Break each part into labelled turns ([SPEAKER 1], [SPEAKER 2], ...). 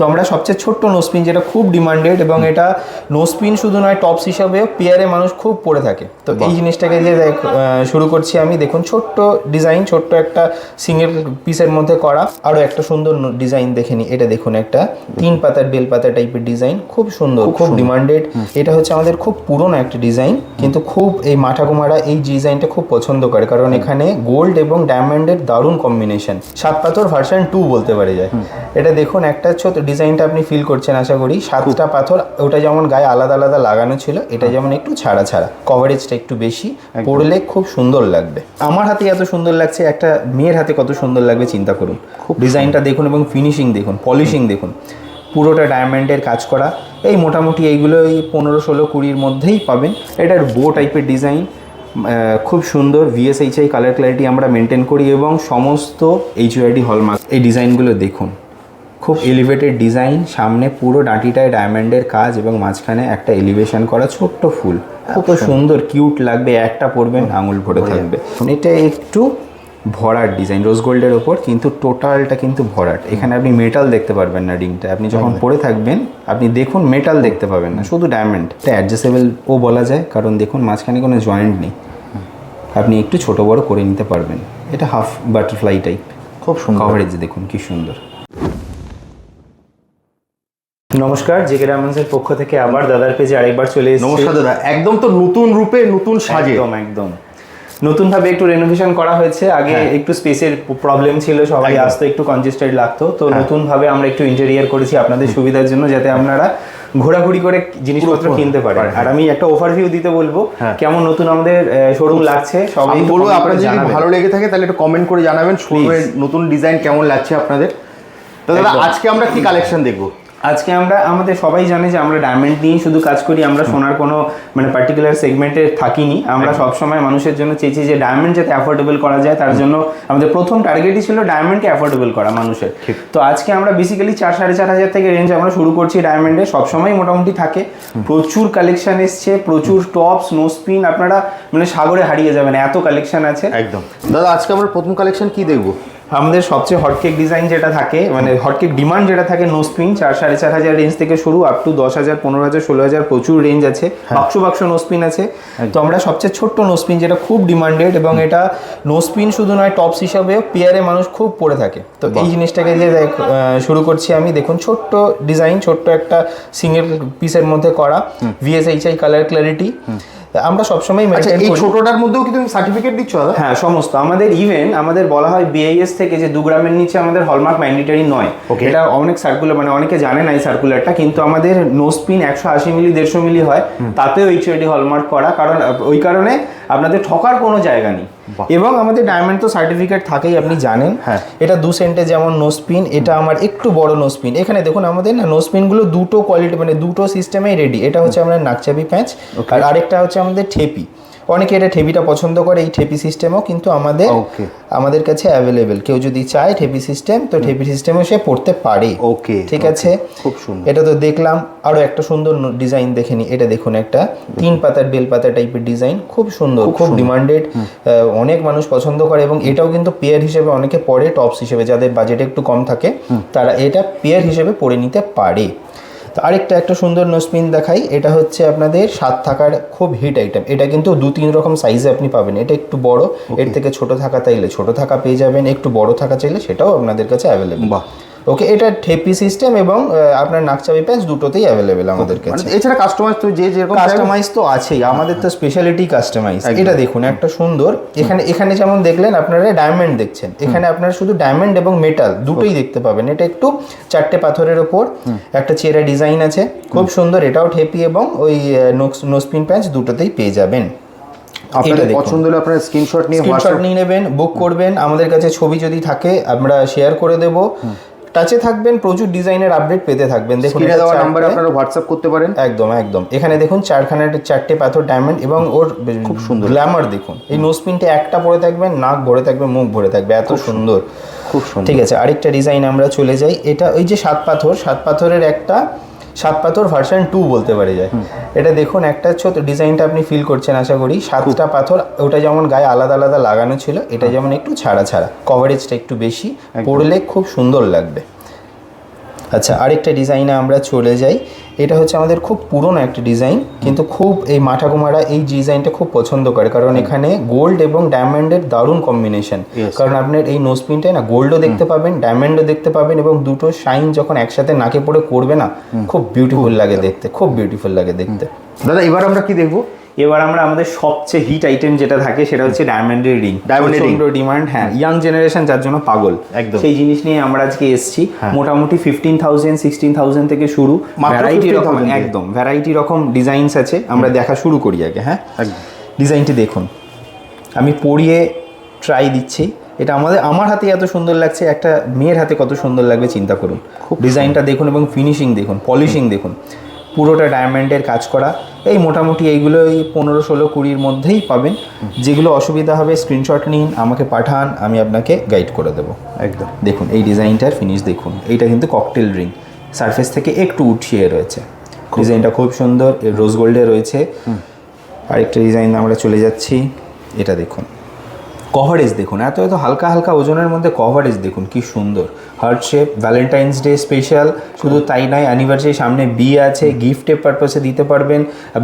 [SPEAKER 1] তো আমরা সবচেয়ে ছোট্ট নোসপিন যেটা খুব ডিমান্ডেড এবং এটা নোসপিন শুধু নয় টপস হিসাবে পেয়ারে মানুষ খুব পরে থাকে। তো এই জিনিসটাকে দিয়ে শুরু করছি আমি। দেখুন ছোট্ট ডিজাইন ছোট্ট একটা সিঙ্গেল পিসের মধ্যে করা। আরও একটা সুন্দর ডিজাইন দেখে নিই এটা দেখুন একটা তিন পাতার বেল পাতা টাইপের ডিজাইন খুব সুন্দর খুব ডিমান্ডেড এটা হচ্ছে আমাদের খুব পুরনো একটা ডিজাইন কিন্তু খুব এই মাঠাকুমারা এই ডিজাইনটা খুব পছন্দ করে কারণ এখানে গোল্ড এবং ডায়মন্ডের দারুণ কম্বিনেশন সাত পাথর ভার্সন টু বলতে পারে যায়। এটা দেখুন একটা ছোট ডিজাইনটা আপনি ফিল করছেন আশা করি। সাতটা পাথর ওটা যেমন গায়ে আলাদা আলাদা লাগানো ছিল এটা যেমন একটু ছাড়া ছাড়া। কভারেজটা একটু বেশি পরলে খুব সুন্দর লাগবে। আমার হাতে এত সুন্দর লাগছে একটা মেয়ের হাতে কত সুন্দর লাগবে চিন্তা করুন। খুব ডিজাইনটা দেখুন এবং ফিনিশিং দেখুন পলিশিং দেখুন। পুরোটা ডায়মন্ডের কাজ করা। এই মোটামুটি এইগুলো এই পনেরো ষোলো কুড়ির মধ্যেই পাবেন। এটার বো টাইপের ডিজাইন খুব সুন্দর ভিএসএইচআই কালার ক্ল্যারিটি আমরা মেনটেন করি এবং সমস্ত এইচইআইডি হলমার্ক এই ডিজাইনগুলো দেখুন। খুব এলিভেটেড ডিজাইন সামনে পুরো ডাঁটিটায় ডায়মন্ডের কাজ এবং মাঝখানে একটা এলিভেশন করা ছোট্ট ফুল। এত সুন্দর কিউট লাগবে একটা পরবেন আঙুল ভরে থাকবে। এটা একটু ভরাট ডিজাইন রোজ গোল্ডের ওপর কিন্তু টোটালটা কিন্তু ভরাট। এখানে আপনি মেটাল দেখতে পারবেন না রিংটা আপনি যখন পরে থাকবেন আপনি দেখুন মেটাল দেখতে পাবেন না শুধু ডায়মন্ড এটা অ্যাডজাস্টেবল ও বলা যায় কারণ দেখুন মাঝখানে কোনো জয়েন্ট নেই। আপনি একটু ছোট বড় করে নিতে পারবেন। এটা হাফ বাটারফ্লাই টাইপ
[SPEAKER 2] খুব সুন্দর।
[SPEAKER 1] কভারেজ দেখুন কি সুন্দর। নমস্কার জেকে ডায়মন্ডসের পক্ষ থেকে আবার দাদার পেজে আরেকবার চলে এসেছি।
[SPEAKER 2] নমস্কার দাদা একদম তো নতুন রূপে নতুন সাজে।
[SPEAKER 1] একদম একদম। নতুন ভাবে একটু রেনোভেশন করা হয়েছে। আগে
[SPEAKER 2] হ্যাঁ।
[SPEAKER 1] একটু স্পেসের প্রবলেম ছিল সবাই। আসতে একটু কনজেস্টেড লাগতো। তো
[SPEAKER 2] হ্যাঁ।
[SPEAKER 1] নতুন ভাবে আমরা একটু ইন্টেরিয়ার করেছি আপনাদের সুবিধার জন্য যাতে আপনারা ঘোরাঘুরি করে জিনিসপত্র কিনতে পারেন। আর আমি একটা ওভারভিউ দিতে বলব
[SPEAKER 2] হ্যাঁ।
[SPEAKER 1] কেমন নতুন আমাদের শোরুম লাগছে সবাই
[SPEAKER 2] বলব আপনাদের যদি ভালো লেগে থাকে তাহলে একটু কমেন্ট করে জানাবেন শোরুমের নতুন ডিজাইন কেমন লাগছে আপনাদের। তো দাদা আজকে আমরা কি কালেকশন দেখব?
[SPEAKER 1] আজকে আমরা আমাদের সবাই জানে যে আমরা ডায়মন্ড নিয়েই শুধু কাজ করি আমরা সোনার কোনো মানে পার্টিকুলার সেগমেন্টে থাকিনি। আমরা সবসময় মানুষের জন্য চেয়েছি যে ডায়মন্ড যাতে অ্যাফোর্ডেবল করা যায় তার জন্য আমাদের প্রথম টার্গেটই ছিল ডায়মন্ডকে অ্যাফোর্ডেবল করা মানুষের। তো আজকে আমরা বেসিক্যালি চার সাড়ে চার হাজার থেকে রেঞ্জ আমরা শুরু করছি ডায়মন্ডে সবসময় মোটামুটি থাকে। প্রচুর কালেকশন এসছে প্রচুর টপস নো স্পিন আপনারা মানে সাগরে হারিয়ে যাবেন এত কালেকশন আছে।
[SPEAKER 2] একদম। দাদা আজকে আমরা প্রথম কালেকশন কি দেখব?
[SPEAKER 1] আমাদের সবচেয়ে হটকেক ডিজাইন যেটা থাকে মানে হটকেক ডিমান্ড যেটা থাকে নো স্পিন চার সাড়ে চার হাজার রেঞ্জ থেকে শুরু আপ টু দশ হাজার পনেরো হাজার ষোলো হাজার প্রচুর রেঞ্জ আছে। বাক্স বাক্স নো স্পিন আছে। তো আমরা সবচেয়ে ছোট্ট নো স্পিন যেটা খুব ডিমান্ডেড এবং এটা নো স্পিন শুধু নয় টপস হিসাবে পেয়ারে মানুষ খুব পরে থাকে। তো এই জিনিসটাকে দিয়ে শুরু করছি আমি। দেখুন ছোট্ট ডিজাইন ছোট্ট একটা সিঙ্গেল পিসের মধ্যে করা। ভিএসএইচআই কালার ক্ল্যারিটি আমরা সবসময়
[SPEAKER 2] আচ্ছা এই ছোটটার মধ্যেও কি তুমি সার্টিফিকেট দিচ্ছ
[SPEAKER 1] হ্যাঁ সমস্ত। আমাদের ইভেন আমাদের বলা হয় বিআইএস থেকে যে দু গ্রামের নিচে আমাদের হলমার্ক ম্যান্ডেটারি নয়।
[SPEAKER 2] ওকে
[SPEAKER 1] এটা অনেক সার্কুলার মানে অনেকে জানে না এই সার্কুলারটা কিন্তু আমাদের নো স্পিন একশো আশি মিলি দেড়শো মিলি হয়। তাতেও এইচআইডি হলমার্ক করা কারণ ওই কারণে আপনাদের ঠকার কোনো জায়গা নেই। এবং আমাদের ডায়মন্ড তো সার্টিফিকেট থাকেই আপনি জানেন।
[SPEAKER 2] হ্যাঁ।
[SPEAKER 1] এটা দু সেন্টে যেমন নোসপিন এটা আমার একটু বড় নোসপিন এখানে দেখুন আমাদের না নোসপিনগুলো দুটো কোয়ালিটি মানে দুটো সিস্টেমেই রেডি এটা হচ্ছে আমাদের নাকচাবি প্যাঁচ আর আরেকটা হচ্ছে আমাদের ঠেপি। অনেকে এটা ঠেপিটা পছন্দ করে এই ঠেপি সিস্টেমও কিন্তু আমাদের. আমাদের কাছে অ্যাভেলেবেল কেউ যদি চায় ঠেপি সিস্টেম তো ঠেপি সিস্টেমও সে পড়তে পারে।
[SPEAKER 2] ওকে
[SPEAKER 1] ঠিক আছে?
[SPEAKER 2] খুব সুন্দর।
[SPEAKER 1] এটা তো দেখলাম আরও একটা সুন্দর ডিজাইন দেখে নি। এটা দেখুন একটা তিন পাতার বেল পাতা টাইপের ডিজাইন খুব সুন্দর খুব ডিমান্ডেড অনেক মানুষ পছন্দ করে এবং এটাও কিন্তু পেয়ার হিসেবে অনেকে পরে টপস হিসেবে। যাদের বাজেট একটু কম থাকে তারা এটা পেয়ার হিসেবে পরে নিতে পারে। তো আরেকটা একটা সুন্দর নোসপিন দেখাই। এটা হচ্ছে আপনাদের সাত থাকার খুব হিট আইটেম এটা কিন্তু দু তিন রকম সাইজে আপনি পাবেন। এটা একটু বড়। এর থেকে ছোট থাকা চাইলে ছোট থাকা পেয়ে যাবেন। একটু বড় থাকা চাইলে সেটাও আপনাদের কাছে অ্যাভেলেবল
[SPEAKER 2] বাহ।
[SPEAKER 1] ওকে এটা ঠেপি সিস্টেম এবং আপনার নাকচাবি প্যাচ দুটোতেই অ্যাভেলেবেল আমাদের
[SPEAKER 2] মানে
[SPEAKER 1] কাছে।
[SPEAKER 2] এছাড়া কাস্টমাইজ তো যে যেরকম
[SPEAKER 1] কাস্টমাইজ তো আছেই আমাদের তো স্পেশালিটি কাস্টমাইজ এটা দেখুন একটা সুন্দর এখানে এখানে যেমন দেখলেন আপনারা ডায়মন্ড দেখছেন এখানে আপনারা শুধু ডায়মন্ড এবং মেটাল দুটোই দেখতে পাবেন। এটা একটু চারটে পাথরের ওপর একটা চেরা ডিজাইন আছে খুব সুন্দর এটাও ঠেপি এবং ওই নোসপিন প্যাচ দুটোতেই পেয়ে যাবেন।
[SPEAKER 2] আপনাদের
[SPEAKER 1] এটা দেখুন।
[SPEAKER 2] পছন্দ হলে আপনারা স্ক্রিনশট নিয়ে হোয়াটসঅ্যাপ
[SPEAKER 1] নিয়ে নেবেন বুক করবেন আমাদের কাছে ছবি যদি থাকে আমরা শেয়ার করে দেব। টাচে থাকবেন প্রচুর ডিজাইনের আপডেট পেতে থাকবেন। দেখুন এটা
[SPEAKER 2] দেওয়া নাম্বার আপনারা হোয়াটসঅ্যাপ করতে পারেন।
[SPEAKER 1] একদম একদম। এখানে দেখুন চারখানা চারটে পাথর ডায়মন্ড এবং ওর খুব
[SPEAKER 2] সুন্দর।
[SPEAKER 1] গ্ল্যামার দেখুন। এই নোজ পিনটা একটা পরে থাকবেন নাক ভরে থাকবে মুখ ভরে থাকবে। এত সুন্দর।
[SPEAKER 2] খুব সুন্দর।
[SPEAKER 1] ঠিক আছে আরেকটা ডিজাইন আমরা চলে যাই। এটা ওই যে সাত পাথর সাত পাথরের একটা সাত পাথর ভার্সন টু বলতে পারে যায়। এটা দেখুন একটা ছোট ডিজাইনটা আপনি ফিল করছেন আশা করি। সাতটা পাথর ওটা যেমন গায়ে আলাদা আলাদা লাগানো ছিল এটা যেমন একটু ছাড়া ছাড়া কভারেজটা একটু বেশি পড়লে খুব সুন্দর লাগবে। আচ্ছা আরেকটা ডিজাইনে আমরা চলে যাই। এটা হচ্ছে আমাদের খুব পুরনো একটা ডিজাইন কিন্তু খুব এই মাঠা কুমারা এই ডিজাইনটা খুব পছন্দ করে কারণ এখানে গোল্ড এবং ডায়মন্ডের দারুণ কম্বিনেশন কারণ আপনার এই নোজ পিনটায় না গোল্ডও দেখতে পাবেন ডায়মন্ডও দেখতে পাবেন এবং দুটো শাইন যখন একসাথে নাকে পড়ে করবে না খুব বিউটিফুল লাগে দেখতে খুব বিউটিফুল লাগে দেখতে।
[SPEAKER 2] দাদা এবার আমরা কি দেখব?
[SPEAKER 1] এবার আমরা আমাদের সবচেয়ে হিট আইটেম যেটা থাকে সেটা হচ্ছে ডায়মন্ডের রিং
[SPEAKER 2] Diamond রিং।
[SPEAKER 1] ডিমান্ড হ্যাঁ ইয়াং জেনারেশন যার জন্য পাগল।
[SPEAKER 2] একদম।
[SPEAKER 1] সেই জিনিস নিয়ে আমরা আজকে এসেছি।
[SPEAKER 2] হ্যাঁ।
[SPEAKER 1] মোটামুটি ফিফটিন থাউজেন্ড সিক্সটিন থাউজেন্ড থেকে শুরু। ভ্যারাইটি রকম একদম ভ্যারাইটি রকম ডিজাইনস আছে। আমরা দেখা শুরু করি আগে হ্যাঁ? ডিজাইনটি দেখুন। আমি পরিয়ে ট্রাই দিচ্ছি। এটা আমাদের আমার হাতে এত সুন্দর লাগছে একটা মেয়ের হাতে কত সুন্দর লাগবে চিন্তা করুন। খুব ডিজাইনটা দেখুন এবং ফিনিশিং দেখুন পলিশিং দেখুন। পুরোটা ডায়মন্ডের কাজ করা। এই মোটামুটি এইগুলো এই পনেরো ষোলো কুড়ির মধ্যেই পাবেন। যেগুলো অসুবিধা হবে স্ক্রিনশট নিন আমাকে পাঠান আমি আপনাকে গাইড করে দেবো।
[SPEAKER 2] একদম।
[SPEAKER 1] দেখুন এই ডিজাইনটার ফিনিশ দেখুন। এইটা কিন্তু ককটেল রিং সারফেস থেকে একটু উঠিয়ে রয়েছে। ডিজাইনটা খুব সুন্দর রোজ গোল্ডে রয়েছে। আরেকটা ডিজাইন আমরা চলে যাচ্ছি। এটা দেখুন। কভারেজ দেখুন এত এত হালকা হালকা ওজনের মধ্যে কভারেজ দেখুন কি সুন্দর। Heart shape Valentine's day special শুধু তাই নয় অ্যানিভার্সারি সামনে বিয়ে আছে গিফটের পারপাসে দিতে পারবেন।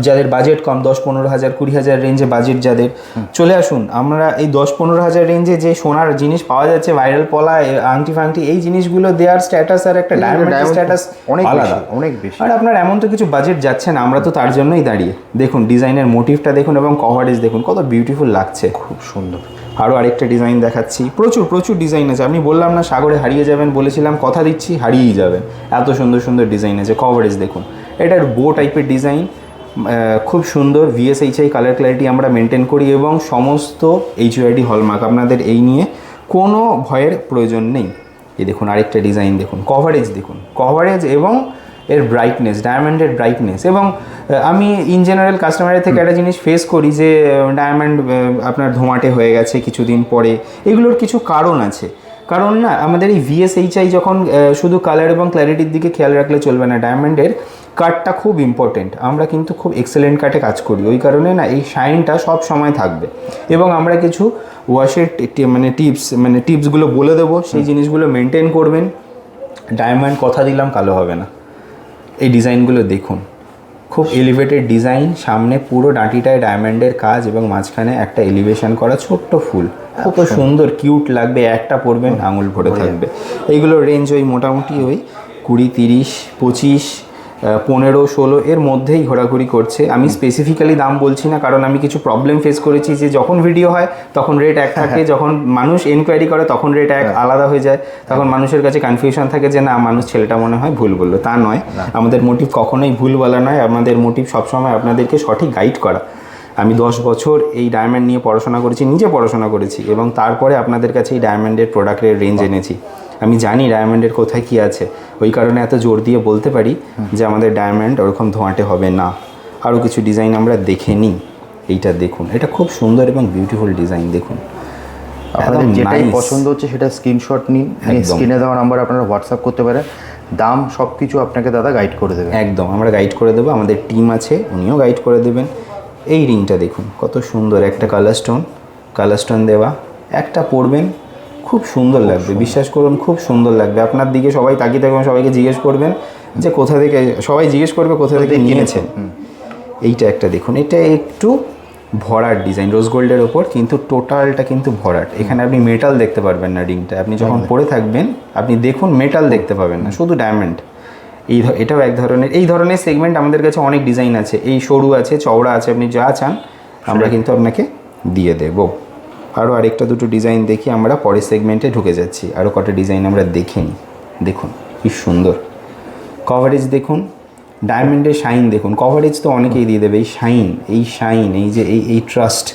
[SPEAKER 1] যাদের বাজেট কম দশ পনেরো হাজার কুড়ি হাজার রেঞ্জে বাজেট যাদের। চলে আসুন আমরা এই দশ পনেরো হাজার রেঞ্জে যে সোনার জিনিস পাওয়া যাচ্ছে ভাইরাল পলা আংটি ফাংটি এই জিনিসগুলো দেওয়ার স্ট্যাটাস আর একটা ডায়মন্ড স্ট্যাটাস
[SPEAKER 2] অনেক
[SPEAKER 1] আলাদা।
[SPEAKER 2] অনেক বেশি।
[SPEAKER 1] আর আপনার এমন তো কিছু বাজেট যাচ্ছে না আমরা তো তার জন্যই দাঁড়িয়ে। দেখুন ডিজাইনের মোটিভটা দেখুন এবং কভারেজ দেখুন কত বিউটিফুল লাগছে।
[SPEAKER 2] খুব সুন্দর।
[SPEAKER 1] আরও আরেকটা ডিজাইন দেখাচ্ছি। প্রচুর প্রচুর ডিজাইন আছে। আপনি বললাম না, সাগরে হারিয়ে যাবেন বলেছিলাম, কথা দিচ্ছি, হারিয়েই যাবেন। এত সুন্দর সুন্দর ডিজাইন আছে। কভারেজ দেখুন। এটার বো টাইপের ডিজাইন খুব সুন্দর ভিএসএইচআই কালার ক্ল্যারিটি আমরা মেনটেন করি এবং সমস্ত এইচওআইডি হলমার্ক আপনাদের এই নিয়ে কোনো ভয়ের প্রয়োজন নেই। এই দেখুন, আরেকটা ডিজাইন দেখুন। কভারেজ দেখুন। কভারেজ এবং এর ব্রাইটনেস ডায়মন্ডের ব্রাইটনেস এবং আমি ইন জেনারেল কাস্টমারের থেকে একটা জিনিস ফেস করি যে ডায়মন্ড আপনার ধোঁয়াটে হয়ে গেছে কিছুদিন পরে। এগুলোর কিছু কারণ আছে। কারণ না আমাদের এই ভিএসএইচআই যখন শুধু কালার এবং ক্ল্যারিটির দিকে খেয়াল রাখলে চলবে না ডায়মন্ডের কাটটা খুব ইম্পর্টেন্ট আমরা কিন্তু খুব এক্সেলেন্ট কাটে কাজ করি। ওই কারণে না এই শাইনটা সব সময় থাকবে। এবং আমরা কিছু ওয়াশের মানে টিপস মানে টিপসগুলো বলে দেবো। সেই জিনিসগুলো মেনটেন করবেন। ডায়মন্ড কথা দিলাম কালো হবে না। এই ডিজাইনগুলো দেখুন। খুব এলিভেটেড ডিজাইন সামনে পুরো ডাঁটিটায় ডায়মন্ডের কাজ এবং মাঝখানে একটা এলিভেশন করা ছোট্ট ফুল। খুব সুন্দর কিউট লাগবে একটা পরবেন আঙুল ভরে থাকবে। এইগুলো রেঞ্জ ওই মোটামুটি ওই কুড়ি তিরিশ পঁচিশ পনেরো ষোলো এর মধ্যেই ঘোরাঘুরি করছে। আমি স্পেসিফিক্যালি দাম বলছি না কারণ আমি কিছু প্রবলেম ফেস করেছি যে যখন ভিডিও হয় তখন রেট এক থাকে যখন মানুষ এনকোয়ারি করে তখন রেট এক আলাদা হয়ে যায়। তখন মানুষের কাছে কনফিউশন থাকে যে না মানুষ ছেলেটা মনে হয় ভুল বলল। তা নয়। আমাদের মোটিভ কখনোই ভুল বলা নয়। আমাদের মোটিভ সবসময় আপনাদেরকে সঠিক গাইড করা। আমি দশ বছর এই ডায়মন্ড নিয়ে পড়াশোনা করেছি নিজে পড়াশোনা করেছি এবং তারপরে আপনাদের কাছে এই ডায়মন্ডের প্রোডাক্টের রেঞ্জ এনেছি। আমি জানি ডায়মন্ডের কোথায় কি আছে। ওই কারণে এত জোর দিয়ে বলতে পারি যে আমাদের ডায়মন্ড ওরকম ধোঁয়াটে হবে না। আরও কিছু ডিজাইন আমরা দেখে নিই। এইটা দেখুন। এটা খুব সুন্দর এবং বিউটিফুল ডিজাইন দেখুন।
[SPEAKER 2] আপনাদের যেটাই পছন্দ হচ্ছে সেটা স্ক্রিনশট নিন। স্ক্রিনে দেওয়া নাম্বার আপনারা হোয়াটসঅ্যাপ করতে পারেন। দাম সব কিছু আপনাকে দাদা গাইড করে দেবে।
[SPEAKER 1] একদম। আমরা গাইড করে দেবো। আমাদের টিম আছে উনিও গাইড করে দেবেন। এই রিংটা দেখুন কত সুন্দর একটা কালার স্টোন কালার স্টোন দেওয়া। একটা পরবেন খুব সুন্দর লাগবে বিশ্বাস করুন খুব সুন্দর লাগবে। আপনার দিকে সবাই তাকিয়ে থাকবেন সবাইকে জিজ্ঞেস করবেন যে কোথা থেকে সবাই জিজ্ঞেস করবে কোথা থেকে নিয়েছেন। এইটা একটা দেখুন এটা একটু ভরাট ডিজাইন রোজ গোল্ডের ওপর কিন্তু টোটালটা কিন্তু ভরাট। এখানে আপনি মেটাল দেখতে পারবেন না রিংটা আপনি যখন পরে থাকবেন আপনি দেখুন মেটাল দেখতে পাবেন না শুধু ডায়মন্ড এই এটাও এক ধরনের এই ধরনের সেগমেন্ট আমাদের কাছে অনেক ডিজাইন আছে। এই সরু আছে চওড়া আছে আপনি যা চান আমরা কিন্তু আপনাকে দিয়ে দেব। আরও আরেকটা দুটো ডিজাইন দেখি আমরা পরের সেগমেন্টে ঢুকে যাচ্ছি। আরও কটা ডিজাইন আমরা দেখে নিই দেখুন কি সুন্দর। কভারেজ দেখুন ডায়মন্ডের শাইন দেখুন। কভারেজ তো অনেকেই দিয়ে দেবে এই শাইন এই শাইন এই যে এই এই ট্রাস্ট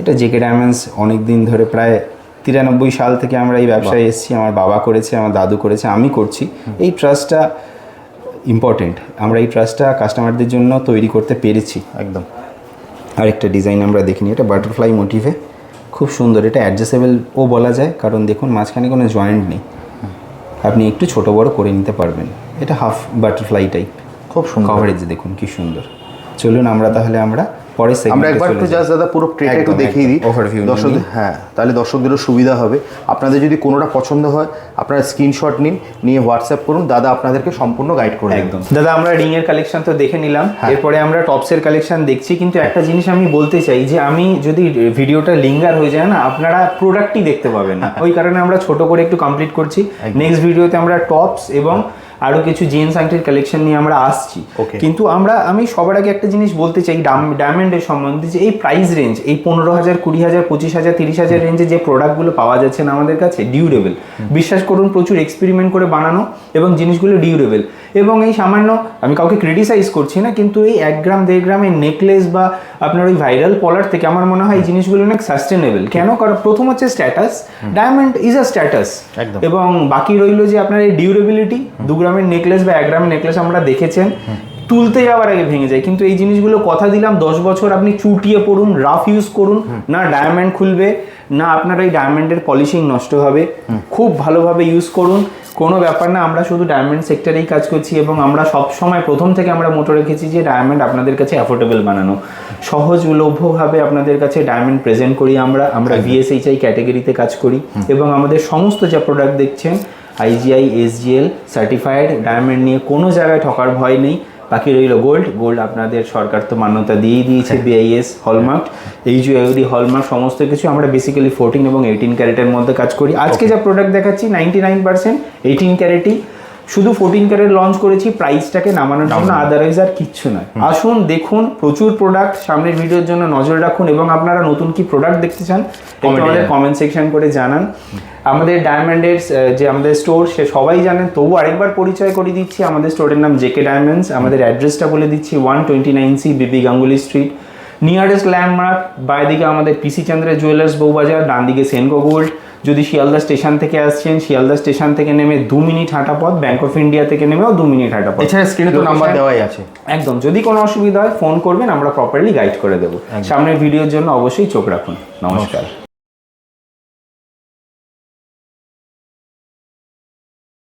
[SPEAKER 1] এটা জেকে ডায়মন্ডস অনেক দিন ধরে প্রায় তিরানব্বই সাল থেকে আমরা এই ব্যবসায় এসেছি আমার বাবা করেছে আমার দাদু করেছে আমি করছি। এই ট্রাস্টটা ইম্পর্টেন্ট আমরা এই ট্রাস্টটা কাস্টমারদের জন্য তৈরি করতে পেরেছি।
[SPEAKER 2] একদম।
[SPEAKER 1] আরেকটা ডিজাইন আমরা দেখিনি এটা বাটারফ্লাই মোটিভে খুব সুন্দর এটা অ্যাডজাস্টেবলও বলা যায় কারণ দেখুন মাঝখানে কোনো জয়েন্ট নেই। আপনি একটু ছোট বড় করে নিতে পারবেন। এটা হাফ বাটারফ্লাই টাইপ
[SPEAKER 2] খুব সুন্দর।
[SPEAKER 1] কভারেজ দেখুন কি সুন্দর। চলুন আমরা তাহলে আমরা পরের
[SPEAKER 2] আমরা একবার একটু জাস্ট দাদা পুরো ট্রেটা একটু দেখিয়ে দিই। দর্শক হ্যাঁ তাহলে দর্শকদেরও সুবিধা হবে। আপনাদের যদি কোনোটা পছন্দ হয় আপনারা স্ক্রিনশট নিন নিয়ে হোয়াটসঅ্যাপ করুন। দাদা আপনাদেরকে সম্পূর্ণ গাইড করে
[SPEAKER 1] একদম। দাদা আমরা রিং এর কালেকশন তো দেখে নিলাম। এরপরে আমরা টপস এর কালেকশন দেখছি। কিন্তু একটা জিনিস আমি বলতে চাই যে আমি যদি ভিডিওটা লিঙ্গার হয়ে যায় না আপনারা প্রোডাক্টই দেখতে পাবেন না। ওই কারণে আমরা ছোট করে একটু কমপ্লিট করছি। নেক্সট ভিডিওতে আমরা টপস এবং আরও কিছু জিন্স আংটির কালেকশন নিয়ে আমরা আসছি. কিন্তু আমরা আমি সবার আগে একটা জিনিস বলতে চাই ডায়মন্ডের সম্বন্ধে যে এই প্রাইস রেঞ্জ এই পনেরো হাজার কুড়ি হাজার পঁচিশ হাজার তিরিশ হাজার রেঞ্জে যে প্রোডাক্টগুলো পাওয়া যাচ্ছে না আমাদের কাছে ডিউরেবল বিশ্বাস করুন প্রচুর এক্সপেরিমেন্ট করে বানানো এবং জিনিসগুলো ডিউরেবল এবং এই সামান্য আমি কাউকে ক্রিটিসাইজ করছি না কিন্তু এই এক গ্রাম দেড় গ্রামের নেকলেস বা আপনার ওই ভাইরাল পলার থেকে আমার মনে হয় এই জিনিসগুলো অনেক সাস্টেনেবল কেন? কারণ প্রথম হচ্ছে status diamond is a status এবং বাকি রইল যে আপনার এই ডিউরেবিলিটি দু গ্রামের নেকলেস বা এক গ্রামের নেকলেস আমরা দেখেছেন তুলতে যাওয়ার আগে ভেঙে যায়। কিন্তু এই জিনিসগুলো কথা দিলাম দশ বছর আপনি চুটিয়ে পড়ুন রাফ ইউজ করুন না ডায়মন্ড খুলবে না আপনার এই ডায়মন্ডের পলিশিং নষ্ট হবে। খুব ভালোভাবে ইউজ করুন। কোনো ব্যাপার না আমরা শুধু ডায়মন্ড সেক্টরেই কাজ করছি এবং আমরা সব সময় প্রথম থেকে আমরা মোটো রেখেছি যে ডায়মন্ড আপনাদের কাছে অ্যাফোর্ডেবল বানানো। সহজলভ্যভাবে আপনাদের কাছে ডায়মন্ড প্রেজেন্ট করি আমরা। আমরা ভিএসএইচআই ক্যাটাগরিতে কাজ করি এবং আমাদের সমস্ত যা প্রোডাক্ট দেখছেন আইজিআই এসজিএল সার্টিফাইড ডায়মন্ড নিয়ে কোনো জায়গায় ঠকার ভয় নেই। বাকি রইল গোল্ড গোল্ড আপনাদের সরকার তো মান্যতা দিয়েই দিয়েছে বিআইএস হলমার্ক এই এইচইউআইডি হলমার্ক সমস্ত কিছু আমরা বেসিক্যালি ফোরটিন এবং এইটিন ক্যারেটের মধ্যে কাজ করি। আজকে যা প্রোডাক্ট দেখাচ্ছি নাইনটি নাইন পার্সেন্ট এইটিন ক্যারেটই শুধু ফোরটিন ক্যারেট লঞ্চ করেছি প্রাইসটাকে নামানোর জন্য আদারওয়াইজ আর কিচ্ছু নয়। আসুন দেখুন প্রচুর প্রোডাক্ট সামনের ভিডিওর জন্য নজর রাখুন এবং আপনারা নতুন কি প্রোডাক্ট দেখতে চান আমাদের কমেন্ট সেকশন করে জানান। আমাদের ডায়মন্ডের যে আমাদের স্টোর সে সবাই জানেন। তবু আরেকবার পরিচয় করে দিচ্ছি আমাদের স্টোরের নাম জেকে ডায়মন্ডস আমাদের অ্যাড্রেসটা বলে দিচ্ছি one twenty nine C BB Ganguly street nearest landmark বাইদিকে আমাদের পিসি চন্দ্রের জুয়েলার্স বউবাজার ডান দিকে সেনগো গোল্ড যদি শিয়ালদা স্টেশন থেকে আসছেন শিয়ালদা স্টেশন থেকে নেমে দু মিনিট হাঁটা পথ ব্যাংক অফ ইন্ডিয়া থেকে নেমেও দু মিনিট হাঁটা পথ।
[SPEAKER 2] এছাড়া স্ক্রিনে তো নাম্বার দেওয়াই আছে।
[SPEAKER 1] একদম যদি কোনো অসুবিধা হয় ফোন করবেন আমরা প্রপারলি গাইড করে দেবো। সামনের ভিডিওর জন্য অবশ্যই চোখ রাখুন। নমস্কার।